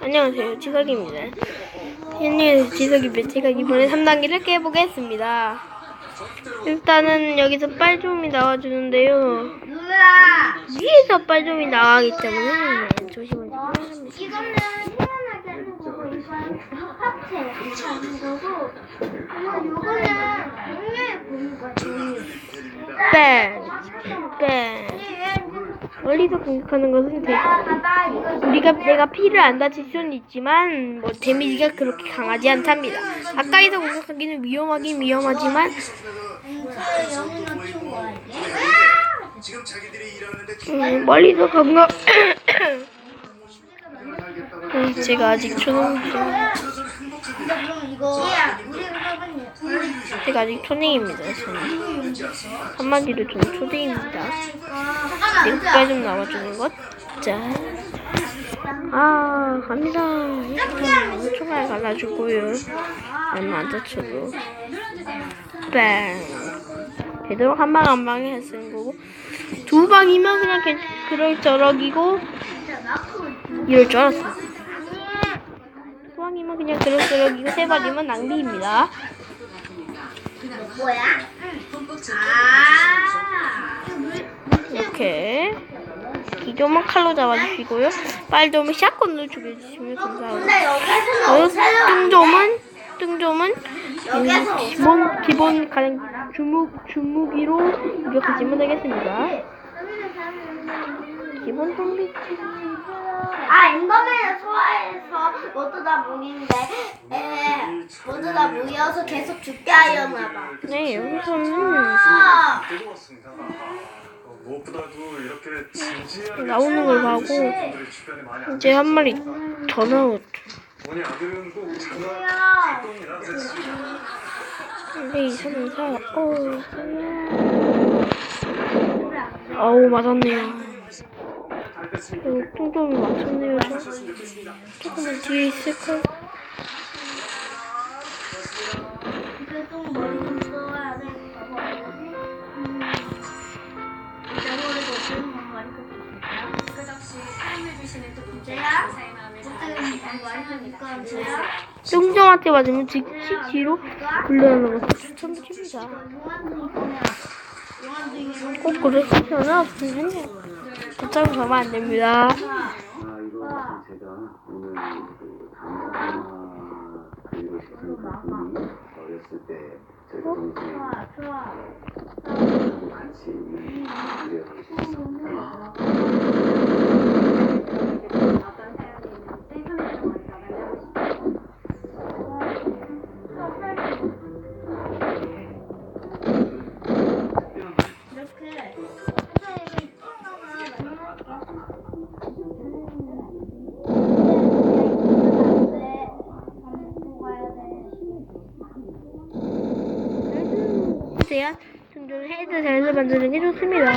안녕하세요, 지석입니다. 안녕하세요, 지석입니다. 제가 이번에 3단계를 깨보겠습니다. 일단은 여기서 빨좀이 나와주는데요. 위에서 빨좀이 나가기 때문에 조심을 좀 해야 합니다. 이거는 태어나게 하는 거고 이건 합체 하는 거고 그리고 이거는 공유에 보는 거야 공유 뺑! 뺑! 멀리서 공격하는 것은 이거 우리가 내가 피를 안 다칠 수는 있지만 뭐 데미지가 그렇게 강하지 않답니다. 가까이서 공격하기는 위험하긴 위험하지만 음, 멀리서 공격 음, 제가 아직 근데 제가 아직 초능입니다. 저는 한마디로 저는 초딩입니다. 지금까지 좀 나와주는 것. 자, 아 갑니다. 총알 갈라주고요. 얼마 안 다쳐도 뺑. 되도록 한 방 한 방에 쓰는 거고 두 방이면 그냥 괜- 그럴 저럭이고 이럴 줄 알았어. 두 방이면 그냥 그럴 저럭이고 세 방이면 낭비입니다. 뭐야? 아. 이렇게 기존만 칼로 잡아주시고요. 빨점은 샷건으로 죽여주시면 여기서 어, 뜬점은? 뜬점은? 여기서 기본 기본 가장 주무 주무기로 공격하시면 되겠습니다. 기본 좀비 아 엔더맨을 소화해서 모두 다 모이는데 에, 모두 다 모여서 계속 죽게 하려나 봐. 네 여기서는 아, 왔습니다. 어, 무엇보다도 이렇게 진지하게 나오는 걸 봐고 사람들이 주변에 많이 안 이제 한 마리 더 나왔죠. 우리 아들은 꼭 장난? 똥이라 근데 이 사람 사 어. 아우 맞았네요. 어, 뚱뚱이 맞췄네요. 저. 조금만 뒤에 있을까? 제야? 뚱뚱한테 맞으면 굴러가는 것을 추천드립니다. 꼭 필요는 없으면 요. 저처럼 가면 안 됩니다. 아, 이거 제가 오늘 그 그리고 싶은 그분이 어렸을 때 저희 동생하고 같이 있는 제가 등좀 헤드 잘해서 만드는 게 좋습니다.